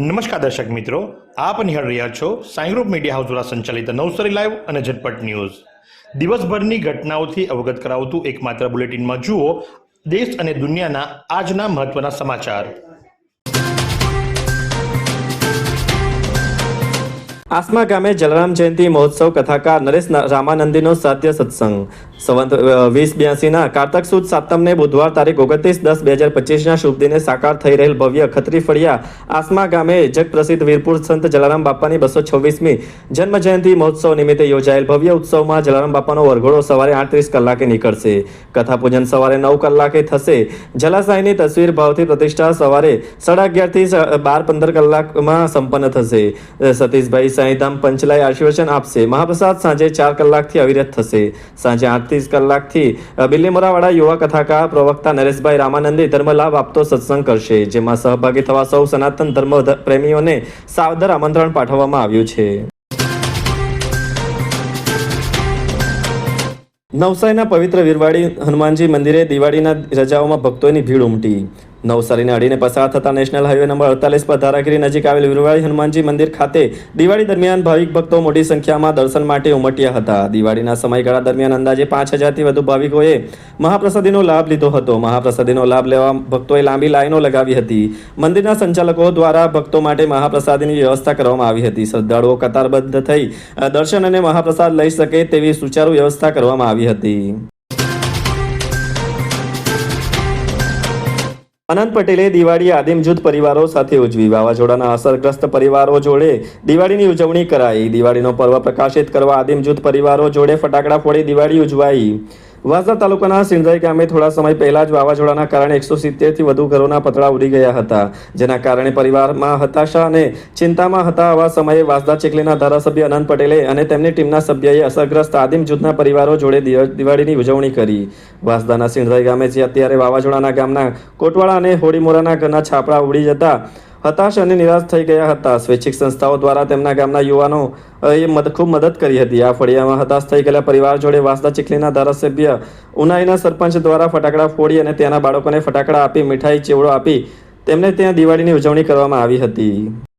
નમસ્કાર દર્શક મિત્રો, આપ નિહાળ રહ્યા છો સાઈ ગ્રુપ મીડિયા હાઉસ દ્વારા સંચાલિત નવસારી લાઈવ અને ઝટપટ ન્યૂઝ. દિવસભરની ઘટનાઓથી અવગત કરાવતું એકમાત્ર બુલેટિનમાં જુઓ, દેશ અને દુનિયાના આજના મહત્વના સમાચાર. આસમા ગામે જલારામ જયંતિ મહોત્સવ કથાકાર નરેશ રામાનંદીનો સાધ્ય સત્સંગ. સંવંત વીસ બ્યાસીના કારતક સુદ સાતમને બુધવાર તારીખ ઓગણત્રીસ દસ બે હજાર પચીસના શુભ દિને સાકાર થઈ રહેલ ભવ્ય ખત્રી ફળિયા આસમા ગામે જગ પ્રસિદ્ધ વીરપુર સંત જલારામ બાપાની બસો છવ્વીસમી જન્મ જયંતિ મહોત્સવ નિમિત્તે યોજાયેલ ભવ્ય ઉત્સવમાં જલારામ બાપાનો વરઘોડો સવારે આઠત્રીસ કલાકે નીકળશે. કથા પૂજન સવારે નવ કલાકે થશે. જલાશયની તસવીર ભાવથી પ્રતિષ્ઠા સવારે સાડા અગિયારથી બાર પંદર કલાકમાં સંપન્ન થશે. સતીશભાઈ સાંઈધામ પંચલાય આશીર્વચન આપશે. મહાપ્રસાદ સાંજે ચાર કલાકથી અવિરત થશે. સાંજે આઠત્રીસ કલાકથી અ, યુવા કથાકાર પ્રવક્તા નરેશભાઈ રામાનંદી ધર્મલાભ આપતો સત્સંગ કરશે જેમાં સહભાગી થવા સૌ સનાતન ધર્મ પ્રેમીઓને સાદર આમંત્રણ પાઠવવામાં આવ્યું છે. નવસારીના પવિત્ર વીરવાડી હનુમાનજી મંદિરે દિવાળીના રજાઓમાં ભક્તોની ભીડ ઉમટી. નવસારીને અડીને પસાર થતા નેશનલ હાઈવે નંબર અડતાલીસ પર ધારાગીરી નજીક આવેલ વિરવાળી હનુમાનજી મંદિર ખાતે દિવાળી દરમિયાન ભાવિક ભક્તો મોટી સંખ્યામાં દર્શન માટે ઉમટ્યા હતા. દિવાળીના સમયગાળા દરમિયાન અંદાજે પાંચ હજારથી વધુ ભાવિકોએ મહાપ્રસાદીનો લાભ લીધો હતો. મહાપ્રસાદીનો લાભ લેવા ભક્તોએ લાંબી લાઈનો લગાવી હતી. મંદિરના સંચાલકો દ્વારા ભક્તો માટે મહાપ્રસાદીની વ્યવસ્થા કરવામાં આવી હતી. શ્રદ્ધાળુઓ કતારબદ્ધ થઈ દર્શન અને મહાપ્રસાદ લઈ શકે તેવી સુચારુ વ્યવસ્થા કરવામાં આવી હતી. અનંત પટેલે દિવાળી આદિમ જૂથ પરિવારો સાથે ઉજવી. વાવાઝોડાના અસરગ્રસ્ત પરિવારો જોડે દિવાળીની ઉજવણી કરાઈ. દિવાળીનો પર્વ પ્રકાશિત કરવા આદિમ જૂથ પરિવારો જોડે ફટાકડા ફોડી દિવાળી ઉજવાઈ. વાંસદા તાલુકાના સિંધાઈ ગામે થોડા સમય પહેલા જ વાવાઝોડાના કારણે એકસો સિત્તેરથી વધુ ઘરોના પતળા ઉડી ગયા હતા. જેના કારણે પરિવારમાં હતાશા અને ચિંતામાં હતા આવા સમયે વાસદા ચીખલીના ધારાસભ્ય અનંત પટેલે અને તેમની ટીમના સભ્યએ અસરગ્રસ્ત આદિમ જૂથના પરિવારો જોડે દિવા- દિવાળીની ઉજવણી કરી. વાંસદાના સિંધાઈ ગામે જે અત્યારે વાવાઝોડાના ગામના કોટવાળા અને હોડીમોરાના ઘરના છાપરા ઉડી જતા હતાશ અને નિરાશ થઈ ગયા હતા. સ્વૈચ્છિક સંસ્થાઓ દ્વારા તેમના ગામના યુવાનો એ મદ, ખૂબ મદદ કરી હતી. આ ફળિયામાં હતાશ થઈ ગયેલા પરિવાર જોડે વાંસદા ચીખલીના ધારાસભ્ય ઉનાઈના સરપંચ દ્વારા ફટાકડા ફોડી અને ત્યાંના બાળકોને ફટાકડા આપી, મીઠાઈ ચેવડો આપી તેમને ત્યાં દિવાળીની ઉજવણી કરવામાં આવી હતી.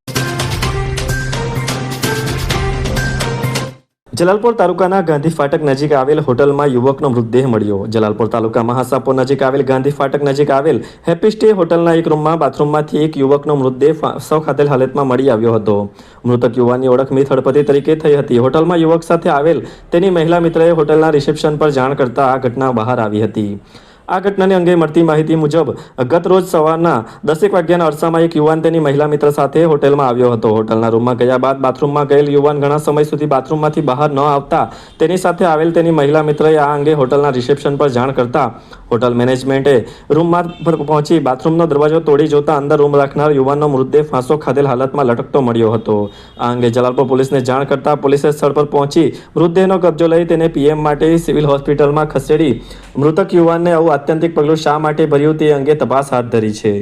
જલાલપોર તાલુકાના ગાંધી ફાટક નજીક આવેલ હોટલમાં યુવકનો મૃતદેહ મળ્યો. જલાલપોર તાલુકા મહાસાપુર નજીક આવેલ ગાંધી ફાટક નજીક આવેલ હેપી સ્ટે હોટલના એક રૂમમાં બાથરૂમમાંથી એક યુવકનો મૃતદેહ સૌ ખાધેલ હાલતમાં મળી આવ્યો હતો. મૃતક યુવાનની ઓળખ મિત હળપતિ તરીકે થઈ હતી. હોટલમાં યુવક સાથે આવેલ તેની મહિલા મિત્રએ હોટલના રિસેપ્શન પર જાણ કરતા આ ઘટના બહાર આવી હતી. આ ઘટનાને અંગે મળતી માહિતી મુજબ, ગત રોજ સવારના દસેક વાગ્યાના અરસામાં એક યુવાન તેની મહિલા મિત્ર સાથે હોટલમાં આવ્યો હતો. હોટલના રૂમમાં ગયા બાદ બાથરૂમમાં ગયેલ યુવાન ઘણા સમય સુધી બાથરૂમમાંથી બહાર ન આવતા તેની સાથે આવેલ તેની મહિલા મિત્રએ આ અંગે હોટલના રિસેપ્શન પર જાણ કરતા હોટલ મેનેજમેન્ટે રૂમમાં પર પહોંચી બાથરૂમનો દરવાજો તોડી જોતા અંદર રૂમ રાખનાર યુવાનનો મૃતદેહ ફાંસો ખાધેલ હાલતમાં લટકતો મળ્યો હતો. આ અંગે જલાલપુર પોલીસને જાણ કરતા પોલીસે સ્થળ પર પહોંચી મૃતદેહનો કબજો લઈ તેને પીએમ માટે સિવિલ હોસ્પિટલમાં ખસેડી મૃતક યુવાનને આવું આત્યંતિક પગલું શા માટે ભર્યું તે અંગે તપાસ હાથ ધરી છે.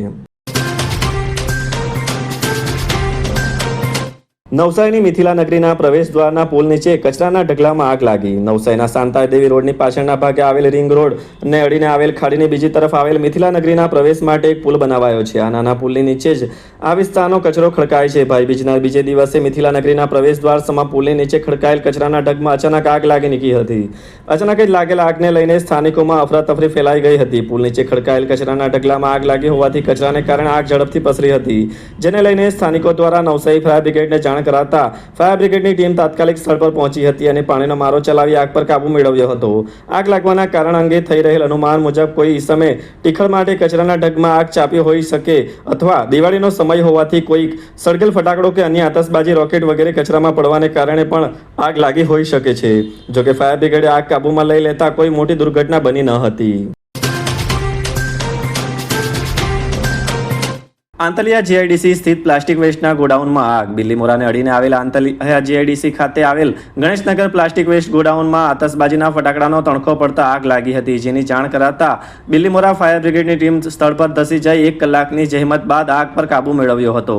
નવસારીની મિથિલા નગરીના પ્રવેશ દ્વારના પુલ નીચે કચરાના ઢગલામાં આગ લાગી. નવસારીના શાંતા દેવી રોડની પાછળના ભાગે આવેલ રિંગ રોડ ને અડીને આવેલ ખાડીની બીજી તરફ આવેલ મિથિલા નગરીના પ્રવેશ માટે એક પુલ બનાવાયો છે. આ નાના પુલની નીચે જ આ વિસ્તારનો કચરો ખડકાય છે. ભાઈ બીજના બીજે દિવસે મિથિલા નગરીના પ્રવેશ દ્વાર સમા પુલની નીચે ખડકાયેલ કચરાના ઢગમાં અચાનક આગ લાગી નીકળી હતી. અચાનક જ લાગેલ આગને લઈને સ્થાનિકોમાં અફરાતફરી ફેલાઈ ગઈ હતી. પુલ નીચે ખડકાયેલ કચરાના ઢગલામાં આગ લાગી હોવાથી કચરાને કારણે આગ ઝડપથી પસરી હતી. જેને લઈને સ્થાનિકો દ્વારા નવસારી ફાયર બ્રિગેડને જાણ કરાતા ફાયર બ્રિગેડની ટીમ તાત્કાલિક સ્થળ પર પહોંચી હતી અને પાણીનો મારો ચલાવી આગ પર કાબુ મેળવ્યો હતો. આગ લાગવાના કારણ અંગે થઈ રહેલ અનુમાન મુજબ કોઈ ઈસમે ટીખળ માટે કચરાના ઢગમાં આગ ચાપી હોઈ શકે અથવા દિવાળીનો સમય હોવાથી કોઈ સળગેલ ફટાકડો કે અન્ય આતશબાજી રોકેટ વગેરે કચરામાં પડવાને કારણે પણ આગ લાગી હોઈ શકે છે. જોકે ફાયર બ્રિગેડે આગ કાબૂમાં લઈ લેતા કોઈ મોટી દુર્ઘટના બની ન હતી. આંતલિયા જીઆઈડીસી સ્થિત પ્લાસ્ટિક વેસ્ટના ગોડાઉનમાં આગ. બિલ્લીમોરાને અડીને આવેલ આંતલિયા જીઆઈડીસી ખાતે આવેલ ગણેશનગર પ્લાસ્ટિક વેસ્ટ ગોડાઉનમાં આતશબાજીના ફટાકડાનો તણખો પડતા આગ લાગી હતી. જેની જાણ કરાતા બિલ્લીમોરા ફાયર બ્રિગેડની ટીમ સ્થળ પર ધસી જઈ એક કલાકની જહેમત બાદ આગ પર કાબુ મેળવ્યો હતો.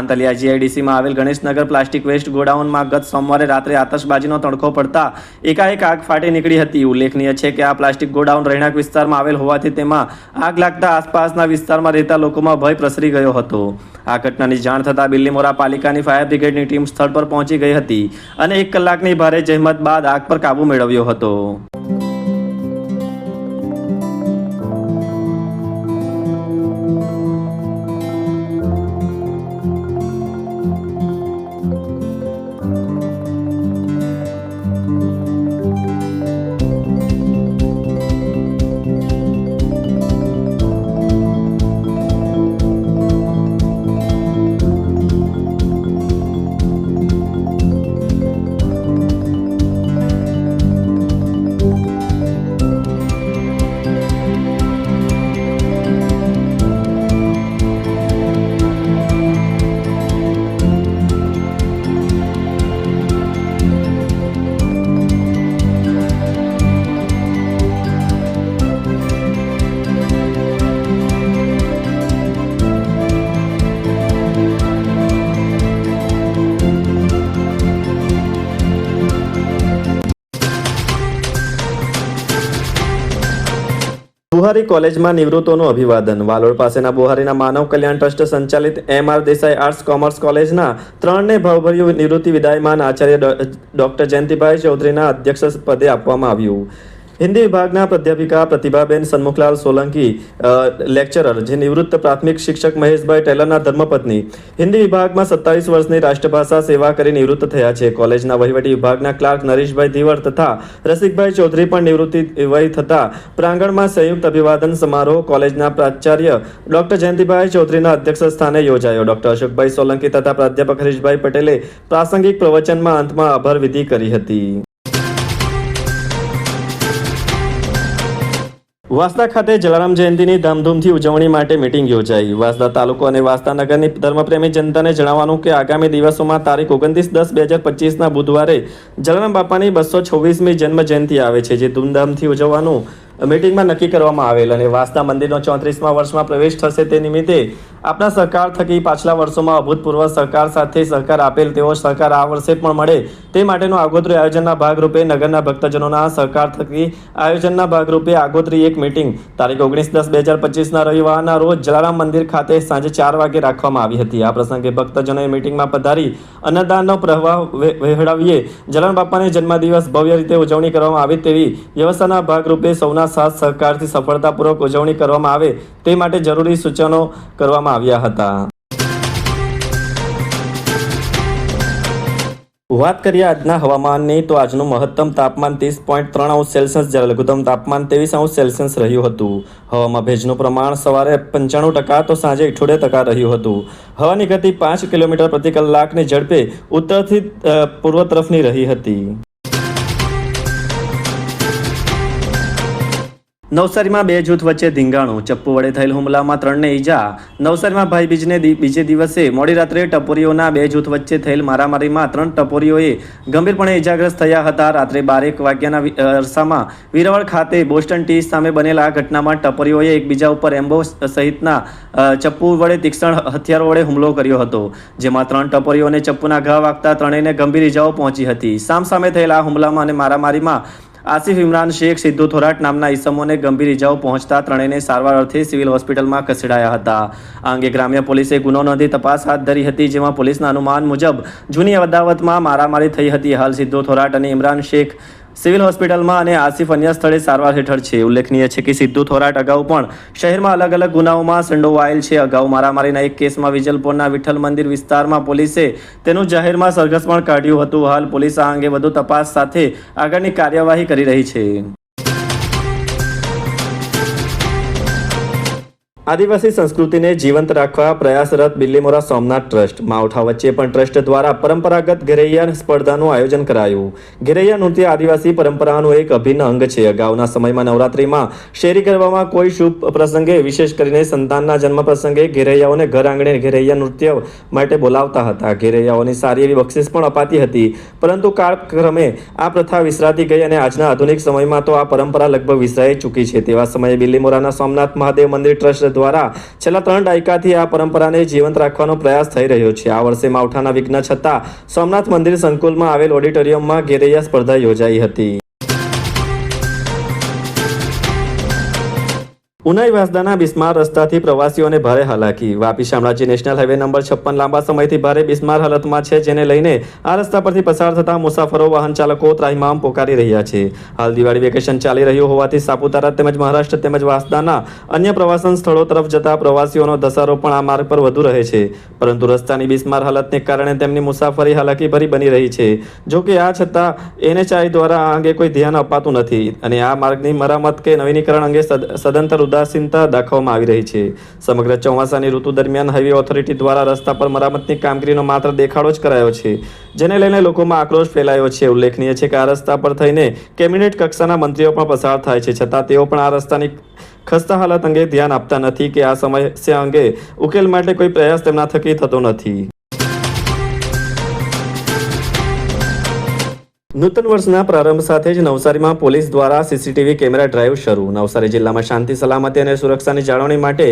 આંતલિયા જીઆઈડીસીમાં આવેલ ગણેશનગર પ્લાસ્ટિક વેસ્ટ ગોડાઉનમાં ગત સોમવારે રાત્રે આતશબાજીનો તણખો પડતા એકાએક આગ ફાટી નીકળી હતી. ઉલ્લેખનીય છે કે આ પ્લાસ્ટિક ગોડાઉન રહેણાંક વિસ્તારમાં આવેલ હોવાથી તેમાં આગ લાગતા આસપાસના વિસ્તારમાં રહેતા લોકોમાં ભય પ્રસરી ગયો હતો. આ ઘટનાની જાણ થતાં બિલ્લીમોરા પાલિકાની ફાયર બ્રિગેડની ટીમ સ્થળ પર પહોંચી ગઈ હતી અને એક કલાકની ભારે જહેમત બાદ આગ પર કાબૂ મેળવ્યો હતો. બુહારી કોલેજમાં નિવૃત્તોનું અભિવાદન. વાલોડ પાસેના બોહારીના માનવ કલ્યાણ ટ્રસ્ટ સંચાલિત M R Desai arts commerce કોલેજના ત્રણને ભાવભર્યું નિવૃત્તિ વિદાયમાન આચાર્ય ડોક્ટર જયંતિભાઈ ચૌધરીના અધ્યક્ષ પદે આપવામાં આવ્યું. હિન્દી વિભાગના પ્રાધ્યાપિકા પ્રતિભાબેન સન્મુખલાલ સોલંકી લેક્ચરર જે નિવૃત્ત પ્રાથમિક શિક્ષક મહેશભાઈ ટેલરના ધર્મપત્ની, હિન્દી વિભાગમાં સત્તાવીસ વર્ષની રાષ્ટ્રભાષા સેવા કરી નિવૃત્ત થયા છે. કોલેજના વહીવટી વિભાગના ક્લાર્ક નરેશભાઈ ધીવર તથા રસિકભાઈ ચૌધરી પણ નિવૃત્તિ વય થતા પ્રાંગણમાં સંયુક્ત અભિવાદન સમારોહ કોલેજના પ્રાચાર્ય ડોક્ટર જયંતિભાઈ ચૌધરીના અધ્યક્ષ સ્થાને યોજાયો. ડોક્ટર અશોકભાઈ સોલંકી તથા પ્રાધ્યાપક હરીશભાઈ પટેલે પ્રાસંગિક પ્રવચનમાં અંતમાં આભાર વિધિ કરી હતી. વાંસદા ખાતે જલારામ જયંતિની ધામધૂમથી ઉજવણી માટે મીટિંગ યોજાઈ. વાસદા તાલુકો અને વાસદા નગરની ધર્મપ્રેમી જનતાને જણાવવાનું કે આગામી દિવસોમાં તારીખ ઓગણત્રીસ દસ બે હજાર પચીસના બુધવારે જલારામ બાપાની બસો છવ્વીસમી જન્મ જયંતિ આવે છે, જે ધૂમધામથી ઉજવવાનું મીટિંગમાં નક્કી કરવામાં આવેલ અને વાસ્તા મંદિરનો ચોત્રીસમાં વર્ષમાં પ્રવેશ થશે તે નિમિત્તે આપના સરકાર થકી પાછલા વર્ષોમાં અભૂતપૂર્વ સરકાર સાથે સહકાર આપેલ તેવો સહકાર આ વર્ષે પણ મળે તે માટેનું આગોતરી આયોજનના ભાગરૂપે નગરના ભક્તજનોના સહકાર થકી આયોજનના ભાગરૂપે આગોતરી એક મીટિંગ તારીખ ઓગણીસ દસ બે હજાર પચીસના રવિવારના રોજ જલારામ મંદિર ખાતે સાંજે ચાર વાગે રાખવામાં આવી હતી. આ પ્રસંગે ભક્તજનોએ મીટિંગમાં પધારી અન્નદાનનો પ્રવાહ વહેવડાવીએ જલારામ બાપાની જન્મદિવસ ભવ્ય રીતે ઉજવણી કરવામાં આવે તેવી વ્યવસ્થાના ભાગરૂપે સૌના સાથ સહકારથી સફળતાપૂર્વક ઉજવણી કરવામાં આવે તે માટે જરૂરી સૂચનો કરવામાં આવ્યા હતા. વાત કરીએ આજના હવામાનની, તો આજનું મહત્તમ તાપમાન ત્રીસ પોઈન્ટ ત્રણ અંશ સેલ્સિયસ, જ્યારે લઘુત્તમ તાપમાન ત્રેવીસ અંશ સેલ્સિયસ રહ્યું હતું. હવામાં ભેજનું પ્રમાણ સવારે પંચાણું ટકા, તો સાંજે ઇઠોડે ટકા રહ્યું હતું. હવાની ગતિ પાંચ કિલોમીટર પ્રતિ કલાકની ઝડપે ઉત્તરથી પૂર્વ તરફની રહી હતી. નવસારીમાં બે જૂથ વચ્ચે ધીંગાણું. ચપ્પુ વડે થયેલ હુમલામાં ત્રણને ઈજા. નવસારીમાં ભાઈબીજને બીજે દિવસે મોડી રાત્રે ટપોરીઓના બે જૂથ વચ્ચે થયેલ મારામારીમાં ત્રણ ટપોરીઓએ ગંભીરપણે ઈજાગ્રસ્ત થયા હતા. રાત્રે બારેક વાગ્યાના અરસામાં વીરવળ ખાતે બોસ્ટન ટી સામે બનેલા આ ઘટનામાં ટપોરીઓએ એકબીજા ઉપર એમ્બો સહિતના ચપ્પુ વડે તીક્ષ્ણ હથિયારો વડે હુમલો કર્યો હતો. જેમાં ત્રણ ટપોરીઓને ચપ્પુના ઘા વાગતા ત્રણેયને ગંભીર ઈજાઓ પહોંચી હતી. સામસામે થયેલા આ હુમલામાં અને મારામારીમાં આસિફ ઇમરાન શેખ સિદ્ધુ થોરાટ નામના ઈસમોને ગંભીર ઈજાઓ પહોંચતા ત્રણેયને સારવાર અર્થે સિવિલ હોસ્પિટલમાં ખસેડાયા હતા. આ અંગે ગ્રામ્ય પોલીસે ગુનો નોંધી તપાસ હાથ ધરી હતી, જેમાં પોલીસના અનુમાન મુજબ જૂની અદાવતમાં મારામારી થઈ હતી. હાલ સિદ્ધુ થોરાટ અને ઇમરાન શેખ સિવિલ હોસ્પિટલમાં અને આસિફ અન્ય સ્થળે સારવાર હેઠળ છે. ઉલ્લેખનીય છે કે સિદ્ધુ થોરાટ અગાઉ પણ શહેરમાં અલગ અલગ ગુનાઓમાં સંડોવાયેલ છે. અગાઉ મારામારીના એક કેસમાં વિજલપુરના વિઠ્ઠલ મંદિર વિસ્તારમાં પોલીસે તેનું જાહેરમાં સરઘસ પણ કાઢ્યું હતું. હાલ પોલીસ આ અંગે વધુ તપાસ સાથે આગળની કાર્યવાહી કરી રહી છે. આદિવાસી સંસ્કૃતિને જીવંત રાખવા પ્રયાસરત બિલ્લીમોરા સોમનાથ ટ્રસ્ટ, માવઠા વચ્ચે પણ ટ્રસ્ટ દ્વારા પરંપરાગત ઘેરૈયા સ્પર્ધાનું આયોજન કરાયું. ઘેરૈયા નૃત્ય આદિવાસી પરંપરાનું એક અભિન્ન અંગ છે. અગાઉના સમયમાં નવરાત્રિમાં શેરી કરવામાં કોઈ શુભ પ્રસંગે, વિશેષ કરીને સંતાનના જન્મ પ્રસંગે ઘેરૈયાઓને ઘર આંગણે ઘેરૈયા નૃત્ય માટે બોલાવતા હતા. ઘેરૈયાઓની સારી એવી બક્ષિસ પણ અપાતી હતી. પરંતુ કાળક્રમે આ પ્રથા વિસરાતી ગઈ અને આજના આધુનિક સમયમાં તો આ પરંપરા લગભગ વિસરાઈ ચૂકી છે. તેવા સમયે બિલ્લીમોરાના સોમનાથ મહાદેવ મંદિર ટ્રસ્ટ દ્વારા છેલ્લા ત્રણ દાયકાથી આ પરંપરાને જીવંત રાખવાનો પ્રયાસ થઈ રહ્યો છે. આ વર્ષે માવઠાના વિઘ્ન છતાં સોમનાથ મંદિર સંકુલમાં આવેલ ઓડિટોરિયમમાં ઘેરૈયા સ્પર્ધા યોજાઈ હતી. ઉનાઈ વાસદાના બિસ્માર રસ્તાથી પ્રવાસીઓને ભારે હાલાકી. Vapi Shamlaji national highway number છપ્પન લાંબા સમયથી ભારે બિસ્માર હાલતમાં છે, જેને લઈને આ રસ્તા પરથી પસાર થતા મુસાફરો, વાહન ચાલકો ત્રાહિમામ પોકારી રહ્યા છે. હાલ દિવાળી વેકેશન ચાલી રહ્યું હોવાથી સાપુતારા તેમજ મહારાષ્ટ્ર તેમજ વાસદાના અન્ય પ્રવાસન સ્થળો તરફ જતા પ્રવાસીઓનો ધસારો પણ આ માર્ગ પર વધુ રહે છે. પરંતુ રસ્તાની બિસ્માર હાલતને કારણે તેમની મુસાફરી હાલાકીભરી બની રહી છે. જો કે આ છતાં એનએચઆઈ દ્વારા આ અંગે કોઈ ધ્યાન અપાતું નથી અને આ માર્ગની મરામત કે નવીનીકરણ અંગે સદંતર સદંતર ઉદાસીનતા દાખવવામાં આવી રહી છે. સમગ્ર ચોમાસાની ઋતુ દરમિયાન હાઈવે ઓથોરિટી દ્વારા રસ્તા પર મરામતની કામગીરીનો માત્ર દેખાડો જ કરાયો છે, જેને લઈને લોકોમાં આક્રોશ ફેલાયો છે. ઉલ્લેખનીય છે કે આ રસ્તા પર થઈને કેબિનેટ કક્ષાના મંત્રીઓ પણ પસાર થાય છે, છતાં તેઓ પણ આ રસ્તાની ખસ્તા હાલત અંગે ધ્યાન આપતા નથી કે આ સમસ્યા અંગે ઉકેલ માટે કોઈ પ્રયાસ તેમના થકી થતો નથી. નૂતન વર્ષના પ્રારંભ સાથે જ નવસારીમાં પોલીસ દ્વારા સીસીટીવી કેમેરા ડ્રાઈવ શરૂ. નવસારી જિલ્લામાં શાંતિ, સલામતી અને સુરક્ષાની જાળવણી માટે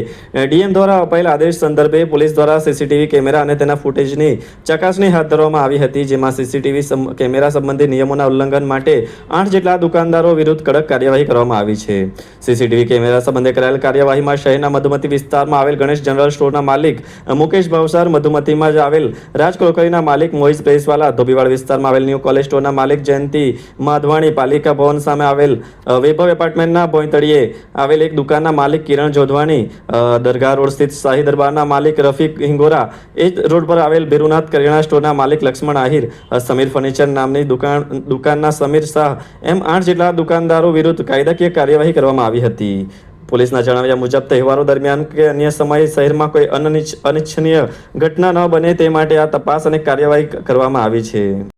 ડીએમ દ્વારા અપાયેલ આદેશ સંદર્ભે પોલીસ દ્વારા સીસીટીવી કેમેરા અને તેના ફૂટેજની ચકાસણી હાથ ધરવામાં આવી હતી, જેમાં સીસીટીવી કેમેરા સંબંધી નિયમોના ઉલ્લંઘન માટે આઠ જેટલા દુકાનદારો વિરુદ્ધ કડક કાર્યવાહી કરવામાં આવી છે. સીસીટીવી કેમેરા સંબંધે કરાયેલ કાર્યવાહીમાં શહેરના મધુમતી વિસ્તારમાં આવેલ ગણેશ જનરલ સ્ટોરના માલિક મુકેશ ભાવસાર મધુમતીમાં જ આવેલ રાજ માલિક, મોહિત પ્રેસવાલા ધોબીવાડ વિસ્તારમાં આવેલ ન્યૂ કોલેજ સ્ટોરના માલિક જયંતિ માધવાણી પાલિકા ભવન સામે આવેલ વૈભવ એપાર્ટમેન્ટના ભોયતળીએ આવેલ એક દુકાનના માલિક કિરણ જોધવાણી દરગાહ રોડ સ્થિત શાહી દરબારના માલિક રફીક હિંગોરા, એ જ રોડ પર આવેલ ભેરુનાથ કરિયાણા સ્ટોરના માલિક લક્ષ્મણ આહિર સમીર ફર્નિચર નામની દુકાન, દુકાનના સમીર શાહ, એમ આઠ જેટલા દુકાનદારો વિરુદ્ધ કાયદાકીય કાર્યવાહી કરવામાં આવી હતી. પોલીસના જણાવ્યા મુજબ, તહેવારો દરમિયાન કે અન્ય સમયે શહેરમાં કોઈ અનિચ્છ- અનિચ્છનીય ઘટના ન બને તે માટે આ તપાસ અને કાર્યવાહી કરવામાં આવી છે.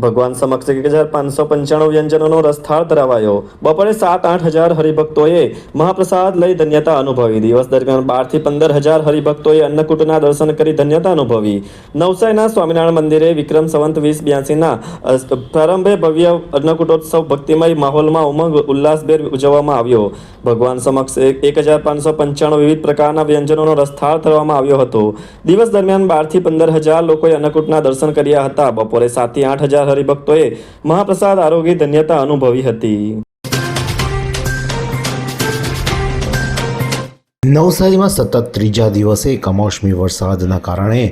ભગવાન સમક્ષ એક હજાર પાંચસો પંચાણું વ્યંજનોનો રસથાળ ધરાવાયો. બપોરે સાત આઠ હજાર હરિભક્તોએ મહાપ્રસાદ લઈ ધન્યતા અનુભવી. દિવસ દરમિયાન બારથી પંદર હજાર હરિભક્તોએ અન્નકૂટના દર્શન કરી ધન્યતા અનુભવી. નવસારીના સ્વામિનારાયણ મંદિરે વિક્રમ સંવંત વીસ બ્યાસીના પ્રારંભે ભવ્ય અન્નકૂટોત્સવ ભક્તિમય માહોલમાં ઉમંગ ઉલ્લાસભેર ઉજવવામાં આવ્યો. ભગવાન સમક્ષ એક- હજાર પાંચસો પંચાણું વિવિધ પ્રકારના વ્યંજનોનો રસથાળ ધરવામાં આવ્યો હતો. દિવસ દરમિયાન બારથી પંદર હજાર લોકોએ અન્નકૂટના દર્શન કર્યા હતા. બપોરે સાતથી આઠ હજાર હરિભક્તોએ મહાપ્રસાદ આરોગ્ય ધન્યતા અનુભવી હતી. નવસારીમાં સતત ત્રીજા દિવસે કમોસમી વરસાદના કારણે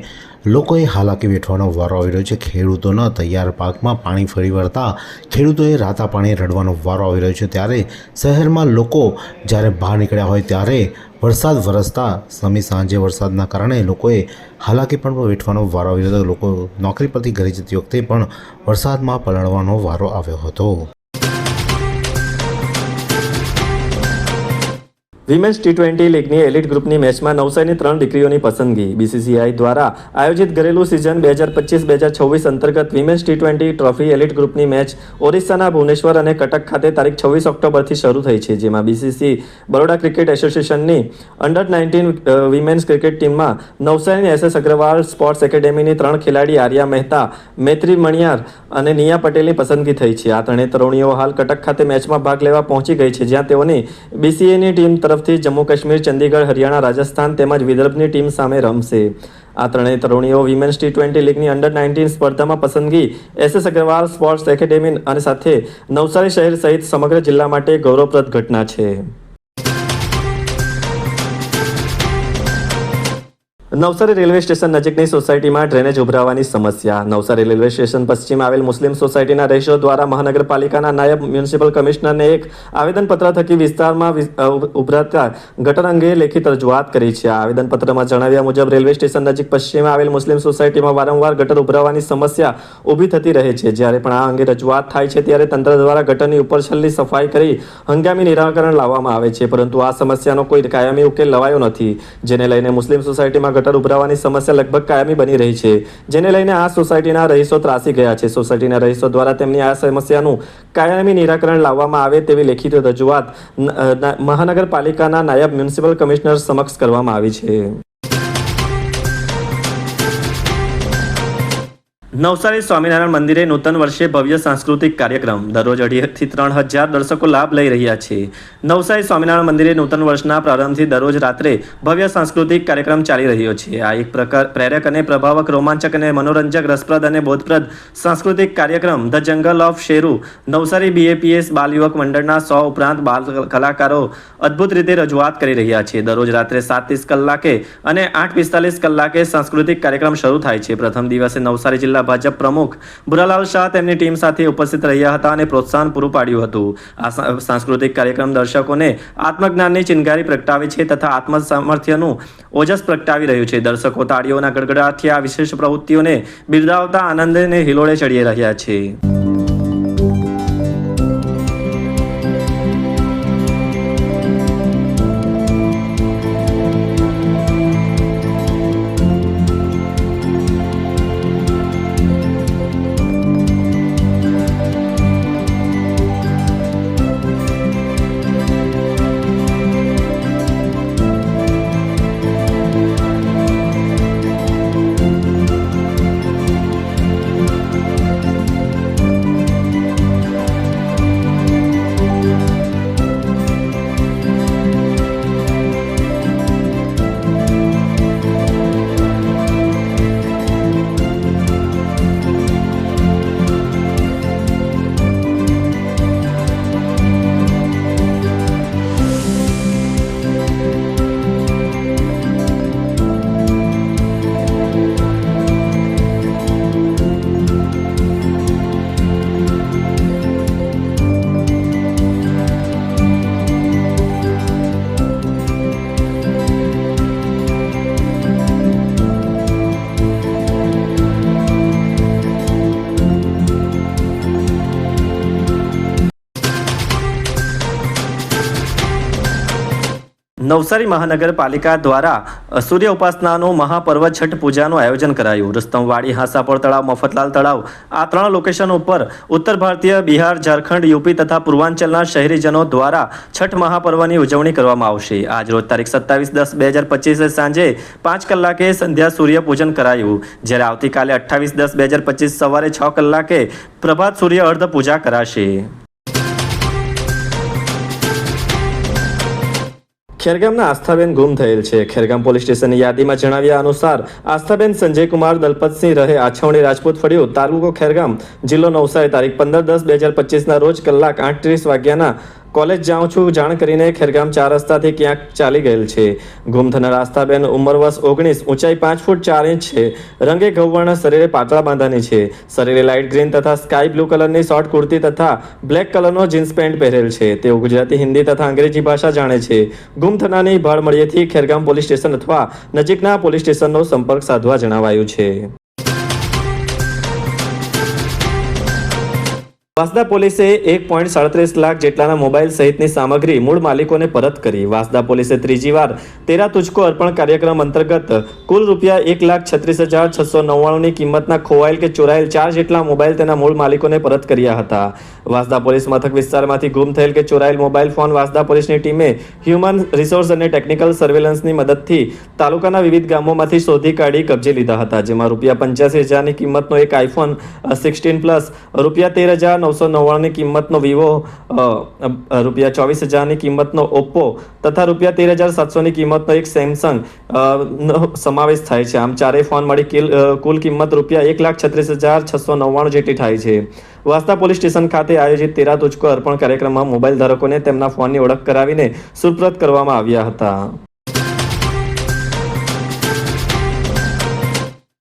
લોકોએ હાલાકી વેઠવાનો વારો આવી રહ્યો છે. ખેડૂતોના તૈયાર પાકમાં પાણી ફરી વળતા ખેડૂતોએ રાતા પાણી રડવાનો વારો આવી રહ્યો છે. ત્યારે શહેરમાં લોકો જ્યારે બહાર નીકળ્યા હોય ત્યારે વરસાદ વરસતા, સમી સાંજે વરસાદના કારણે લોકોએ હાલાકી પણ વેઠવાનો વારો આવ્યો હતો. લોકો નોકરી પરથી ઘરે જતી વખતે પણ વરસાદમાં પલળવાનો વારો આવ્યો હતો. વિમેન્સ ટી ટ્વેન્ટી લીગની એલિટ ગ્રુપની મેચમાં નવસારીની ત્રણ દીકરીઓની પસંદગી. બીસીસીઆઈ દ્વારા આયોજિત ઘરેલું સિઝન બે હજાર પચીસ બે હજાર છવ્વીસ અંતર્ગત women's T twenty trophy elite ગ્રુપની મેચ ઓરિસ્સાના ભુવનેશ્વર અને કટક ખાતે તારીખ છવ્વીસ ઓક્ટોબરથી શરૂ થઈ છે, જેમાં બીસીસી બરોડા ક્રિકેટ એસોસિએશનની અંડર નાઇન્ટીન વિમેન્સ ક્રિકેટ ટીમમાં નવસારીની એસએસ અગ્રવાલ સ્પોર્ટ્સ એકેડેમીની ત્રણ ખેલાડી આર્યા મહેતા, મૈત્રી મણિયાર અને નિયા પટેલની પસંદગી થઈ છે. આ ત્રણેય તરુણીઓ હાલ કટક ખાતે મેચમાં ભાગ લેવા પહોંચી ગઈ છે, જ્યાં તેઓની બીસીએની ટીમ તરફથી જમ્મુ કાશ્મીર, ચંદીગઢ, હરિયાણા, રાજસ્થાન તેમજ વિદર્ભની ટીમ સામે રમશે. આ ત્રણેય તરુણીઓ વિમેન્સ ટી ટ્વેન્ટી લીગની અંડર નાઇન્ટીન સ્પર્ધામાં પસંદગી એસએસ અગ્રવાલ સ્પોર્ટ્સ એકેડેમી અને સાથે નવસારી શહેર સહિત સમગ્ર જિલ્લા માટે ગૌરવપ્રદ ઘટના છે. નવસારી રેલવે સ્ટેશન નજીકની સોસાયટીમાં ડ્રેનેજ ઉભરાવાની સમસ્યા. નવસારી રેલવે સ્ટેશન પશ્ચિમ આવેલ મુસ્લિમ સોસાયટીના રહીશો દ્વારા મહાનગરપાલિકાના નાયબ મ્યુનિસિપલ કમિશનરને એક આવેદનપત્ર થકી વિસ્તારમાં વિસ- ઉભરાતા ગટર અંગે લેખિત રજૂઆત કરી છે. આવેદનપત્રમાં જણાવ્યા મુજબ રેલવે સ્ટેશન નજીક પશ્ચિમ આવેલ મુસ્લિમ સોસાયટીમાં વારંવાર ગટર ઉભરાવાની સમસ્યા ઊભી થતી રહે છે. જ્યારે પણ આ અંગે રજૂઆત થાય છે, ત્યારે તંત્ર દ્વારા ગટરની ઉપર છેલ્લી સફાઈ કરી હંગામી નિરાકરણ લાવવામાં આવે છે. પરંતુ આ સમસ્યાનો કોઈ કાયમી ઉકેલ લવાયો નથી, જેને લઈને મુસ્લિમ સોસાયટીમાં ગટર ઉભરાવાની સમસ્યા લગભગ કાયમી બની રહી છે, જેને લઈને આ સોસાયટીના રહીશો ત્રાસી ગયા છે. સોસાયટીના રહીશો દ્વારા તેમની આ સમસ્યાનું કાયમી નિરાકરણ લાવવામાં આવે તેવી લેખિત રજૂઆત મહાનગરપાલિકાના નાયબ મ્યુનિસિપલ કમિશનર સમક્ષ કરવામાં આવી છે. નવસારી સ્વામિનારાયણ મંદિરે નૂતન વર્ષે ભવ્ય સાંસ્કૃતિક કાર્યક્રમ. દરરોજ અઢીથી ત્રણ હજાર દર્શકો લાભ લઈ રહ્યા છે. નવસારી સ્વામિનારાયણ મંદિરે નૂતન વર્ષના પ્રારંભથી દરરોજ રાત્રે ભવ્ય સાંસ્કૃતિક કાર્યક્રમ ચાલી રહ્યો છે. આ એક પ્રકાર પ્રેરક અને પ્રભાવક, રોમાંચક અને મનોરંજક, રસપ્રદ અને બોધપ્રદ સાંસ્કૃતિક કાર્યક્રમ. The jungle of Sheru, Navsari BAPS બાલ યુવક મંડળના સો ઉપરાંત બાલ કલાકારો અદ્ભુત રીતે રજૂઆત કરી રહ્યા છે. દરરોજ રાત્રે સાત ત્રીસ કલાકે અને આઠ પિસ્તાલીસ કલાકે સાંસ્કૃતિક કાર્યક્રમ શરૂ થાય છે. પ્રથમ દિવસે નવસારી જિલ્લા ભાજપ પ્રમુખ ભુરાલાલ શાહ તેમની ટીમ સાથે ઉપસ્થિત રહ્યા હતા અને પ્રોત્સાહન પૂરું પાડ્યું હતું. આ સાંસ્કૃતિક કાર્યક્રમ દર્શકોને આત્મજ્ઞાનની ચિનગારી પ્રગટાવે છે તથા આત્મસામર્થ્યનું ઓજસ પ્રગટાવી રહ્યું છે. દર્શકો તાળીઓના ગડગડાટથી આ વિશેષ પ્રવૃત્તિઓને બિરદાવતા આનંદને હિલોળે ચડી રહ્યા છે. નવસારી મહાનગરપાલિકા દ્વારા સૂર્ય ઉપાસનાનું મહાપર્વ છઠ પૂજાનું આયોજન કરાયું. રસ્તમવાડી, હાંસાપોળ તળાવ, મફતલાલ તળાવ, આ ત્રણ લોકેશન ઉપર ઉત્તર ભારતીય, બિહાર, ઝારખંડ યુપી તથા પૂર્વાંચલના શહેરીજનો દ્વારા છઠ મહાપર્વની ઉજવણી કરવામાં આવશે. આજ રોજ તારીખ સત્તાવીસ દસ બે હજાર પચીસે સાંજે પાંચ કલાકે સંધ્યા સૂર્ય પૂજન કરાયું. જ્યારે આવતીકાલે અઠ્ઠાવીસ દસ બે હજાર પચીસ સવારે છ કલાકે પ્રભાત સૂર્ય અર્ધ પૂજા કરાશે. ખેરગામના આસ્થાબેન ગુમ થયેલ છે. ખેરગામ પોલીસ સ્ટેશનની યાદીમાં જણાવ્યા અનુસાર, આસ્થાબેન સંજયકુમાર, દલપતસિંહ રહે આછવણી રાજપૂત ફળિયો, તાલુકો ખેરગામ, જિલ્લો નવસારી, તારીખ પંદર દસ બે હજાર પચીસના રોજ કલાક આઠત્રીસ વાગ્યાના કોલેજ જાઉં છું, જાણ કરીને ખેરગામ ચાર રસ્તાથી ક્યાંક ચાલી ગયેલ છે. ગુમ થનાર આસ્થાબેન ઉંમર વર્ષ ઓગણીસ, ઊંચાઈ પાંચ ફૂટ ચાર ઇંચ છે. રંગે ઘઉવર્ણ શરીરે પાતળા બાંધાની છે. શરીરે લાઇટ ગ્રીન તથા સ્કાય બ્લુ કલરની શોર્ટ કુર્તી તથા બ્લેક કલરનો જીન્સ પેન્ટ પહેરેલ છે. તેઓ ગુજરાતી, હિન્દી તથા અંગ્રેજી ભાષા જાણે છે. ગુમ થનારની ભાળ મળ્યેથી ખેરગામ પોલીસ સ્ટેશન અથવા નજીકના પોલીસ સ્ટેશનનો સંપર્ક સાધવા જણાવાયું છે. વાસદા પોલીસે એક પોઈન્ટ સાડત્રીસ લાખ જેટલાના મોબાઈલ સહિતની સામગ્રી મૂળ માલિકોને પરત કરી. વાસદા પોલીસે ત્રીજી વાર તેરા તુજકો અર્પણ કાર્યક્રમ અંતર્ગત કુલ રૂપિયા એક લાખ છત્રીસ હજાર છસો નવ્વાણુંની કિંમતના ખોવાયેલ કે ચોરાયેલ ચાર જેટલા મોબાઈલ તેના મૂળ માલિકોને પરત કર્યા હતા. વાસદા પોલીસ મથક વિસ્તારમાંથી ગુમ થયેલ કે ચોરાયેલ મોબાઈલ ફોન વાસદા પોલીસની ટીમે હ્યુમન રિસોર્સ અને ટેકનિકલ સર્વેલન્સની મદદથી તાલુકાના વિવિધ ગામોમાંથી શોધી કાઢી કબજે લીધા હતા, જેમાં રૂપિયા પંચ્યાસી હજારની કિંમતનો એક આઈફોન સિક્સટીન પ્લસ, રૂપિયા તેર હજાર નવસો નવ્વાણુંની કિંમતનો વિવો રૂપિયા ચોવીસ હજારની કિંમતનો ઓપ્પો તથા રૂપિયા તેર હજાર સાતસોની કિંમતનો એક સેમસંગ સમાવેશ થાય છે. આમ ચારેય ફોન મળી કુલ કિંમત રૂપિયા એક લાખ છત્રીસ હજાર છસો નવ્વાણું જેટલી થાય છે. વાસ્તા પોલીસ સ્ટેશન ખાતે આયોજિત તેરા તુચકો અર્પણ કાર્યક્રમમાં મોબાઈલ ધારકોને તેમના ફોનની ઓળખ કરાવીને સુપ્રત કરવામાં આવ્યા હતા.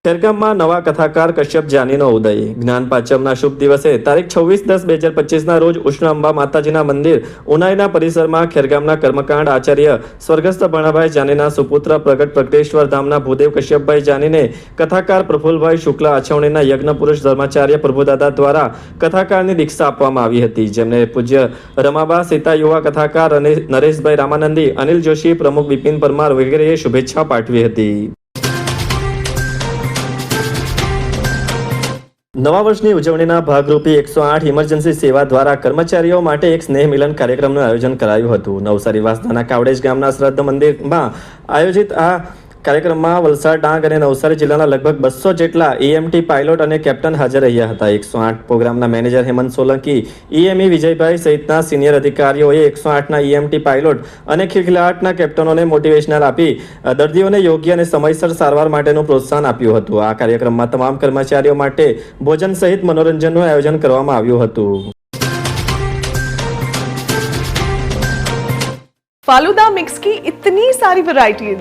ખેરગામમાં નવા કથાકાર કશ્યપ જાનીનો ઉદય. જ્ઞાન પાંચમના શુભ દિવસે તારીખ છવ્વીસ દસ બે હજાર પચીસના રોજ ઉષ્ણ અંબા માતાજીના મંદિર, ઉનાઈના પરિસરમાં ખેરગામના કર્મકાંડ આચાર્ય સ્વર્ગસ્થ ભણાભાઈ જાનીના સુપુત્ર પ્રગટ પ્રગટેશ્વર ધામના ભૂદેવ કશ્યપભાઈ જાનીને કથાકાર પ્રફુલભાઈ શુક્લા આછવણીના યજ્ઞ પુરુષ ધર્માચાર્ય પ્રભુદાદા દ્વારા કથાકારની દીક્ષા આપવામાં આવી હતી. જેમને પૂજ્ય રમાબા સીતા યુવા કથાકાર અને નરેશભાઈ રામાનંદી, અનિલ જોશી પ્રમુખ બિપિન પરમાર વગેરેએ શુભેચ્છા પાઠવી હતી. નવા વર્ષની ઉજવણીના ભાગરૂપે એકસો આઠ ઇમરજન્સી સેવા દ્વારા કર્મચારીઓ માટે એક સ્નેહ મિલન કાર્યક્રમનું આયોજન કરાયું હતું. નવસારી વાસદાના કાવડેજ ગામના શ્રદ્ધ મંદિરમાં આયોજિત આ કાર્યક્રમમાં વલસાડ ડાંગ અને નવસારી જિલ્લાના લગભગ બસો જેટલા ઈએમટી પાયલોટ અને કેપ્ટન હાજર રહ્યા હતા એકસો આઠ પ્રોગ્રામના મેનેજર હેમંત સોલંકી ઈએમઈ વિજયભાઈ સહિતના સિનિયર અધિકારીઓએ એકસો આઠના ઈએમટી પાયલોટ અને ખિલખિલાટના કેપ્ટનોને મોટિવેશનલ આપી અ, દર્દીઓને યોગ્ય અને સમયસર સારવાર માટેનું પ્રોત્સાહન આપ્યું હતું આ કાર્યક્રમમાં તમામ કર્મચારીઓ માટે ભોજન સહિત મનોરંજનનું આયોજન કરવામાં આવ્યું હતું फालूदा मिक्स की इतनी सारी वैरायटीज